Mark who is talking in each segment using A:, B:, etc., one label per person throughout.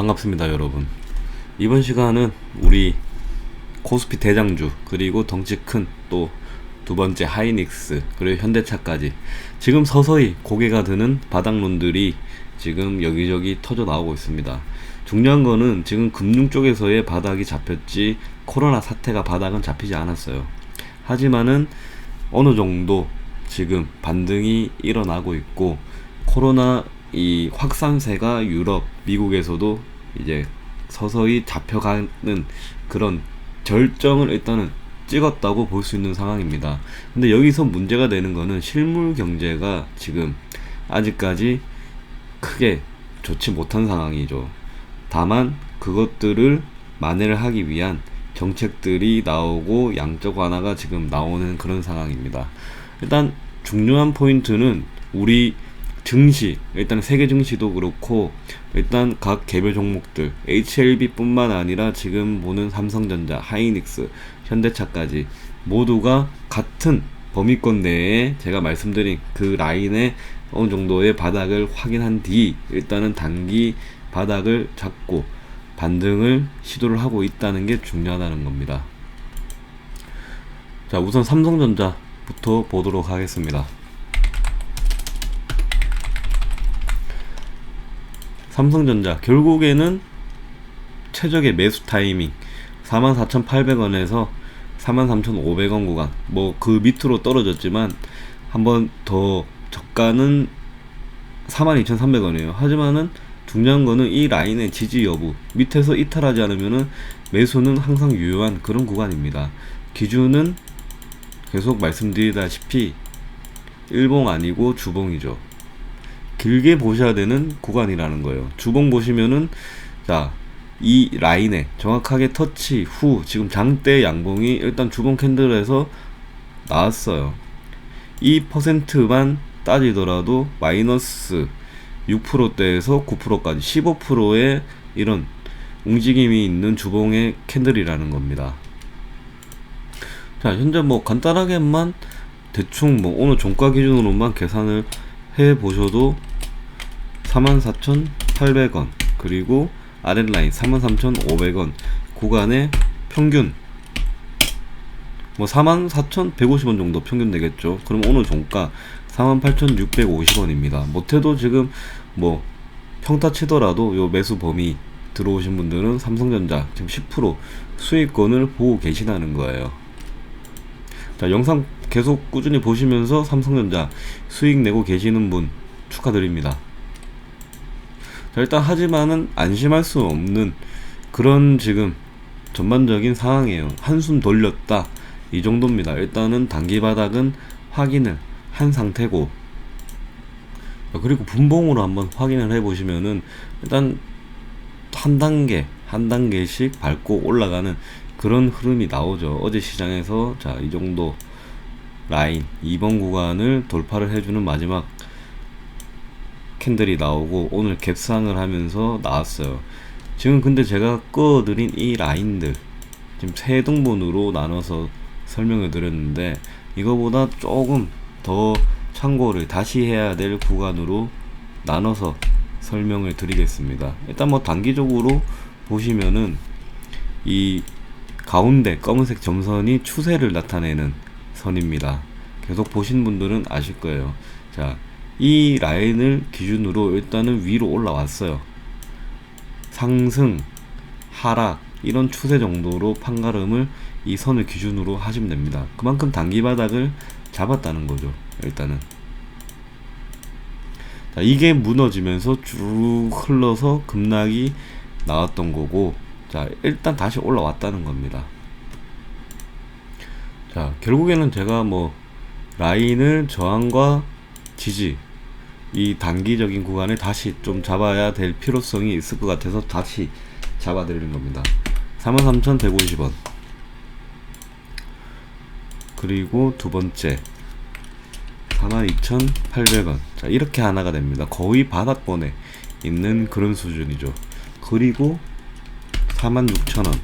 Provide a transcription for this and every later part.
A: 반갑습니다 여러분. 이번 시간은 우리 코스피 대장주 그리고 덩치 큰 또 두 번째 하이닉스 그리고 현대차까지. 지금 서서히 고개가 드는 바닥론들이 지금 여기저기 터져 나오고 있습니다. 중요한 거는 지금 금융 쪽에서의 바닥이 잡혔지 코로나 사태가 바닥은 잡히지 않았어요. 하지만은 어느 정도 지금 반등이 일어나고 있고 코로나 이 확산세가 유럽, 미국에서도 이제 서서히 잡혀가는 그런 절정을 일단은 찍었다고 볼 수 있는 상황입니다. 근데 여기서 문제가 되는 거는 실물 경제가 지금 아직까지 크게 좋지 못한 상황이죠. 다만 그것들을 만회를 하기 위한 정책들이 나오고 양적 완화가 지금 나오는 그런 상황입니다. 일단 중요한 포인트는 우리 증시 일단 세계 증시도 그렇고 일단 각 개별 종목들 HLB뿐만 아니라 지금 보는 삼성전자, 하이닉스, 현대차까지 모두가 같은 범위권 내에 제가 말씀드린 그 라인에 어느 정도의 바닥을 확인한 뒤 일단은 단기 바닥을 잡고 반등을 시도를 하고 있다는 게 중요하다는 겁니다. 자, 우선 삼성전자부터 보도록 하겠습니다. 삼성전자 결국에는 최적의 매수 타이밍 44,800원에서 43,500원 구간 뭐 그 밑으로 떨어졌지만 한번 더 저가는 42,300원이에요. 하지만은 중요한 거는 이 라인의 지지 여부 밑에서 이탈하지 않으면은 매수는 항상 유효한 그런 구간입니다. 기준은 계속 말씀드리다시피 일봉 아니고 주봉이죠. 길게 보셔야 되는 구간이라는 거예요. 주봉 보시면은 자, 이 라인에 정확하게 터치 후 지금 장대 양봉이 일단 주봉 캔들에서 나왔어요. 이 퍼센트만 따지더라도 마이너스 6%대에서 9%까지 15%의 이런 움직임이 있는 주봉의 캔들이라는 겁니다. 자, 현재 뭐 간단하게만 대충 뭐 오늘 종가 기준으로만 계산을 해 보셔도 44,800원 그리고 아랫라인 33,500원 구간의 평균 뭐 44,150원 정도 평균 되겠죠. 그럼 오늘 종가 48,650원입니다. 못해도 지금 뭐 평타 치더라도 요 매수 범위 들어오신 분들은 삼성전자 지금 10% 수익권을 보고 계시다는 거예요. 자, 영상 계속 꾸준히 보시면서 삼성전자 수익 내고 계시는 분 축하드립니다. 자, 일단 하지만은 안심할 수 없는 그런 지금 전반적인 상황이에요. 한숨 돌렸다. 이 정도입니다. 일단은 단기 바닥은 확인을 한 상태고 그리고 분봉으로 한번 확인을 해 보시면은 일단 한 단계 한 단계씩 밟고 올라가는 그런 흐름이 나오죠. 어제 시장에서 자, 이 정도 라인 2번 구간을 돌파를 해주는 마지막 캔들이 나오고 오늘 갭상을 하면서 나왔어요. 지금 근데 제가 꺼드린 이 라인들 지금 세 등분으로 나눠서 설명을 드렸는데 이거보다 조금 더 참고를 다시 해야 될 구간으로 나눠서 설명을 드리겠습니다. 일단 뭐 단기적으로 보시면은 이 가운데 검은색 점선이 추세를 나타내는 선입니다. 계속 보신 분들은 아실 거예요. 자, 이 라인을 기준으로 일단은 위로 올라왔어요. 상승, 하락, 이런 추세 정도로 판가름을 이 선을 기준으로 하시면 됩니다. 그만큼 단기 바닥을 잡았다는 거죠. 일단은. 자, 이게 무너지면서 쭉 흘러서 급락이 나왔던 거고, 자, 일단 다시 올라왔다는 겁니다. 자, 결국에는 제가 뭐, 라인을 저항과 지지, 이 단기적인 구간에 다시 좀 잡아야 될 필요성이 있을 것 같아서 다시 잡아드리는 겁니다. 43,150원. 그리고 두 번째 42,800원. 자, 이렇게 하나가 됩니다. 거의 바닥권에 있는 그런 수준이죠. 그리고 46,000원.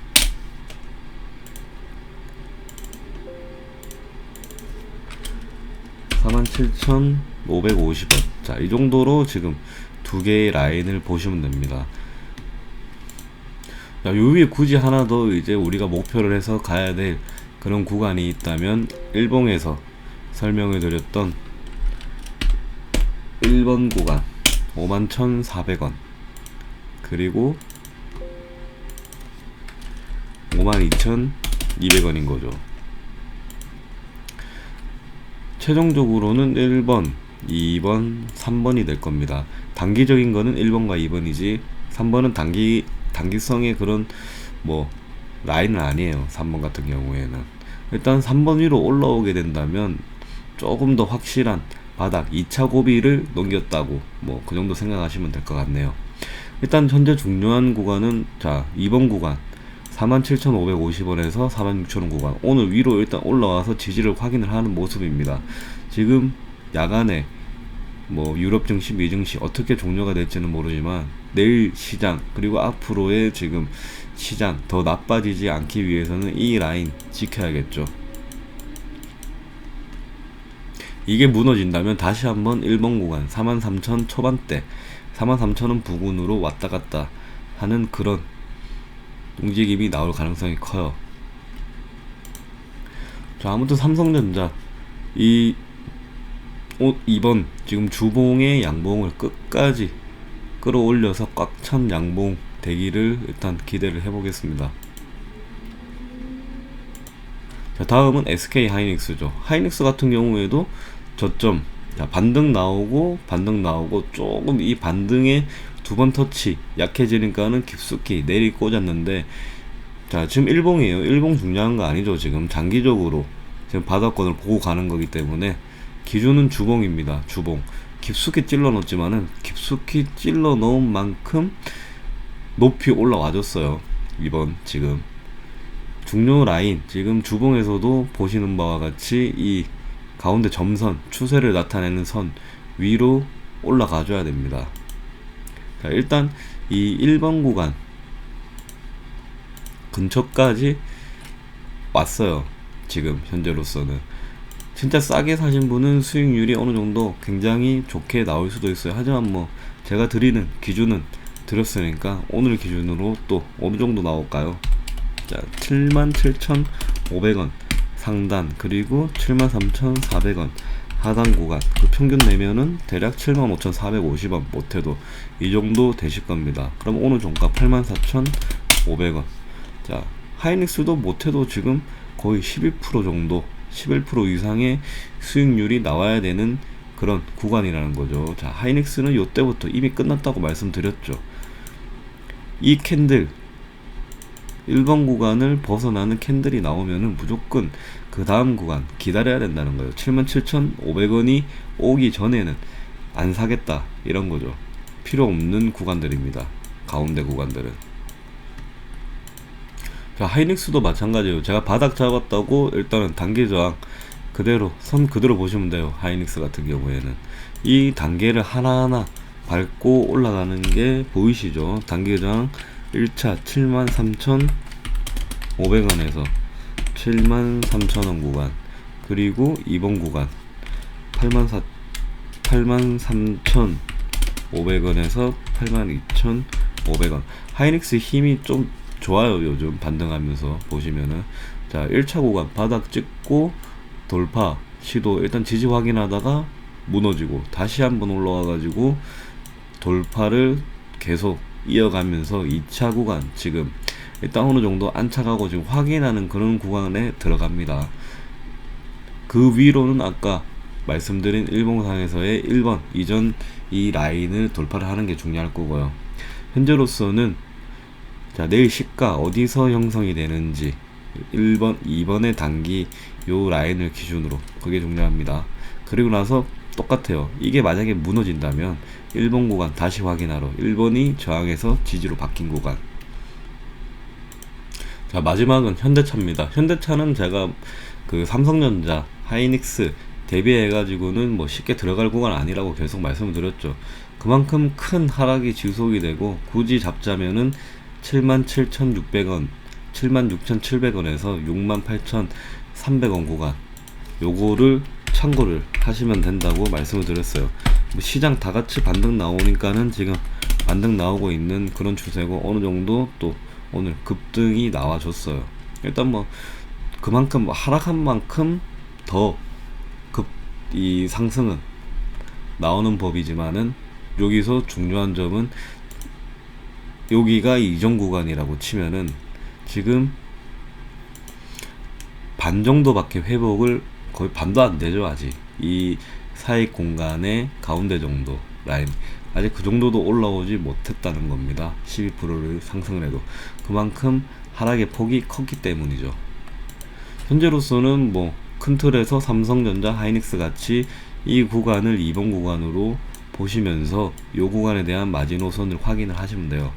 A: 47,550원. 자, 이 정도로 지금 두 개의 라인을 보시면 됩니다. 자, 요 위에 굳이 하나 더 이제 우리가 목표를 해서 가야 될 그런 구간이 있다면 일봉에서 설명을 드렸던 1번 구간 51,400원 그리고 52,200원인 거죠. 최종적으로는 1번, 2번, 3번이 될 겁니다. 단기적인 거는 1번과 2번이지 3번은 단기 단기성의 그런 뭐 라인은 아니에요. 3번 같은 경우에는 일단 3번 위로 올라오게 된다면 조금 더 확실한 바닥 2차 고비를 넘겼다고 뭐 그 정도 생각하시면 될 것 같네요. 일단 현재 중요한 구간은 자 2번 구간 47,550원에서 46,000원 구간 오늘 위로 일단 올라와서 지지를 확인을 하는 모습입니다. 지금 야간에 뭐 유럽 증시, 미 증시 어떻게 종료가 될지는 모르지만 내일 시장 그리고 앞으로의 지금 시장 더 나빠지지 않기 위해서는 이 라인 지켜야겠죠. 이게 무너진다면 다시 한번 1번 구간 43,000 초반대 43,000원 부근으로 왔다 갔다 하는 그런 움직임이 나올 가능성이 커요. 자, 아무튼 삼성전자 이 오, 이번 지금 주봉의 양봉을 끝까지 끌어올려서 꽉 찬 양봉 되기를 일단 기대를 해보겠습니다. 자, 다음은 SK 하이닉스죠. 하이닉스 같은 경우에도 저점 자, 반등 나오고 반등 나오고 조금 이 반등의 두번 터치 약해지니까는 깊숙이 내리 꽂았는데 자 지금 일봉이에요 일봉 중요한 거 아니죠 지금 장기적으로 지금 바닥권을 보고 가는 거기 때문에 기준은 주봉입니다. 주봉. 깊숙이 찔러 넣었지만은 깊숙이 찔러 넣은 만큼 높이 올라와 줬어요. 이번 지금 중요 라인 지금 주봉에서도 보시는 바와 같이 이 가운데 점선 추세를 나타내는 선 위로 올라가 줘야 됩니다. 자, 일단 이 1번 구간 근처까지 왔어요. 지금 현재로서는 진짜 싸게 사신 분은 수익률이 어느 정도 굉장히 좋게 나올 수도 있어요. 하지만 뭐 제가 드리는 기준은 드렸으니까 오늘 기준으로 또 어느 정도 나올까요? 자, 77,500원 상단 그리고 73,400원 하단 구간 그 평균 내면은 대략 75,450원 못해도 이 정도 되실 겁니다. 그럼 오늘 종가 84,500원. 자 하이닉스도 못해도 지금 거의 12% 정도 11% 이상의 수익률이 나와야 되는 그런 구간이라는 거죠. 자 하이닉스는 요때부터 이미 끝났다고 말씀드렸죠. 이 캔들 1번 구간을 벗어나는 캔들이 나오면은 무조건 그 다음 구간 기다려야 된다는 거예요. 77,500원이 오기 전에는 안 사겠다 이런 거죠. 필요 없는 구간들입니다. 가운데 구간들은. 자, 하이닉스도 마찬가지예요. 제가 바닥 잡았다고 일단은 단계 저항 그대로 선 그대로 보시면 돼요. 하이닉스 같은 경우에는 이 단계를 하나하나 밟고 올라가는 게 보이시죠? 단계 저항 1차 73,500원에서 73,000원 구간 그리고 2번 구간 84 83,500원에서 82,500원 하이닉스 힘이 좀 좋아요 요즘 반등하면서 보시면은 자 1차 구간 바닥 찍고 돌파 시도 일단 지지 확인하다가 무너지고 다시 한번 올라와 가지고 돌파를 계속 이어가면서 2차 구간 지금 일단 어느 정도 안착하고 지금 확인하는 그런 구간에 들어갑니다. 그 위로는 아까 말씀드린 일봉상에서의 1번 이전 이 라인을 돌파를 하는 게 중요할 거고요. 현재로서는 자 내일 시가 어디서 형성이 되는지 1번, 2번의 단기 요 라인을 기준으로 그게 중요합니다. 그리고 나서 똑같아요. 이게 만약에 무너진다면 1번 구간 다시 확인하러 1번이 저항에서 지지로 바뀐 구간 자 마지막은 현대차입니다. 현대차는 제가 그 삼성전자, 하이닉스 대비해 가지고는 뭐 쉽게 들어갈 구간 아니라고 계속 말씀을 드렸죠. 그만큼 큰 하락이 지속이 되고 굳이 잡자면은 77,600원, 76,700원에서 68,300원 구간 요거를 참고를 하시면 된다고 말씀을 드렸어요. 뭐 시장 다 같이 반등 나오니까는 지금 반등 나오고 있는 그런 추세고 어느 정도 또 오늘 급등이 나와줬어요. 일단 뭐 그만큼 뭐 하락한 만큼 더 급 이 상승은 나오는 법이지만은 여기서 중요한 점은 여기가 이전 구간이라고 치면은 지금 반 정도밖에 회복을 거의 반도 안 되죠 아직. 이 사이 공간의 가운데 정도 라인. 아직 그 정도도 올라오지 못했다는 겁니다. 12%를 상승을 해도. 그만큼 하락의 폭이 컸기 때문이죠. 현재로서는 뭐 큰 틀에서 삼성전자 하이닉스 같이 이 구간을 2번 구간으로 보시면서 이 구간에 대한 마지노선을 확인을 하시면 돼요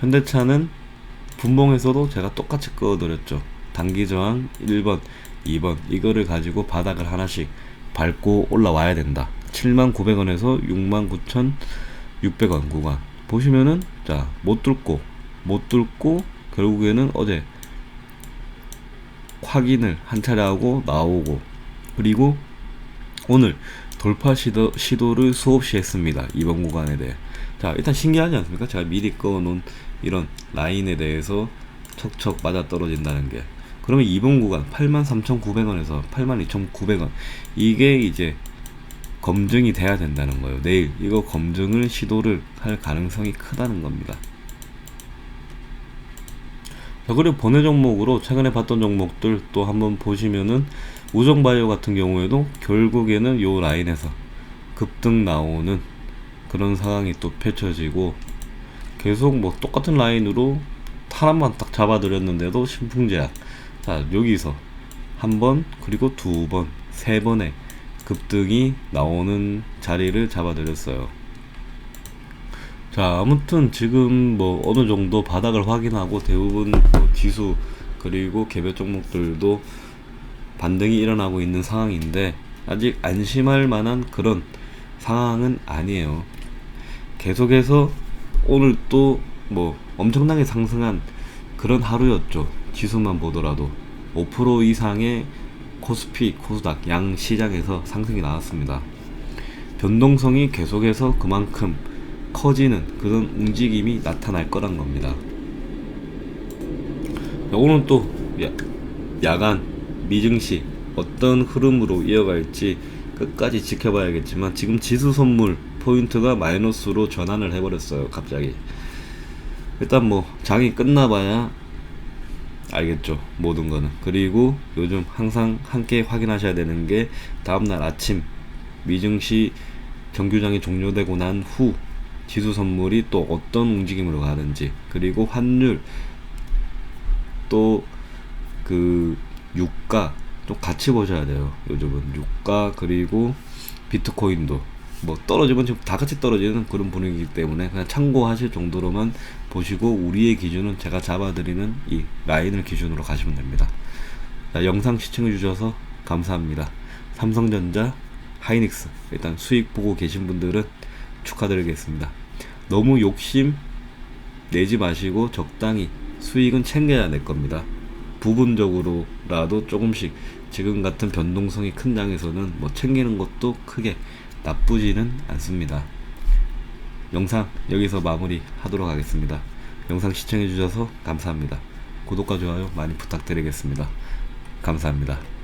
A: 현대차는 분봉에서도 제가 똑같이 그어드렸죠. 단기 저항 1번, 2번 이거를 가지고 바닥을 하나씩 밟고 올라와야 된다. 79,900원에서 69,600원 구간 보시면은 자못 뚫고 못 뚫고 결국에는 어제 확인을 한 차례 하고 나오고 그리고 오늘 돌파 시도, 시도를 수없이 했습니다. 이번 구간에 대해. 자, 일단 신기하지 않습니까? 제가 미리 꺼놓은 이런 라인에 대해서 척척 맞아 떨어진다는 게. 그러면 이번 구간 83,900원에서 82,900원. 이게 이제 검증이 돼야 된다는 거예요. 내일 이거 검증을 시도를 할 가능성이 크다는 겁니다. 자, 그리고 번외 종목으로 최근에 봤던 종목들 또 한번 보시면은 우정바이오 같은 경우에도 결국에는 요 라인에서 급등 나오는 그런 상황이 또 펼쳐지고 계속 뭐 똑같은 라인으로 타람만 딱 잡아드렸는데도 신풍제약 자 여기서 한 번 그리고 두 번 세 번의 급등이 나오는 자리를 잡아드렸어요 자 아무튼 지금 뭐 어느 정도 바닥을 확인하고 대부분 뭐 지수 그리고 개별 종목들도 반등이 일어나고 있는 상황인데 아직 안심할 만한 그런 상황은 아니에요. 계속해서 오늘 또 뭐 엄청나게 상승한 그런 하루였죠. 지수만 보더라도 5% 이상의 코스피, 코스닥 양 시장에서 상승이 나왔습니다. 변동성이 계속해서 그만큼 커지는 그런 움직임이 나타날 거란 겁니다. 오늘 또 야, 야간 미증시 어떤 흐름으로 이어갈지 끝까지 지켜봐야겠지만 지금 지수 선물 포인트가 마이너스로 전환을 해버렸어요 갑자기. 일단 뭐 장이 끝나봐야 알겠죠 모든 거는. 그리고 요즘 항상 함께 확인하셔야 되는 게 다음날 아침 미증시 정규장이 종료되고 난 후 지수 선물이 또 어떤 움직임으로 가는지 그리고 환율 또 그 유가 또 같이 보셔야 돼요. 요즘은. 유가 그리고 비트코인도 뭐 떨어지면 다 같이 떨어지는 그런 분위기이기 때문에 그냥 참고하실 정도로만 보시고 우리의 기준은 제가 잡아드리는 이 라인을 기준으로 가시면 됩니다. 자, 영상 시청해 주셔서 감사합니다. 삼성전자, 하이닉스 일단 수익 보고 계신 분들은 축하드리겠습니다. 너무 욕심 내지 마시고 적당히 수익은 챙겨야 될 겁니다. 부분적으로라도 조금씩 지금 같은 변동성이 큰 장에서는 뭐 챙기는 것도 크게 나쁘지는 않습니다. 영상 여기서 마무리 하도록 하겠습니다. 영상 시청해 주셔서 감사합니다. 구독과 좋아요 많이 부탁드리겠습니다. 감사합니다.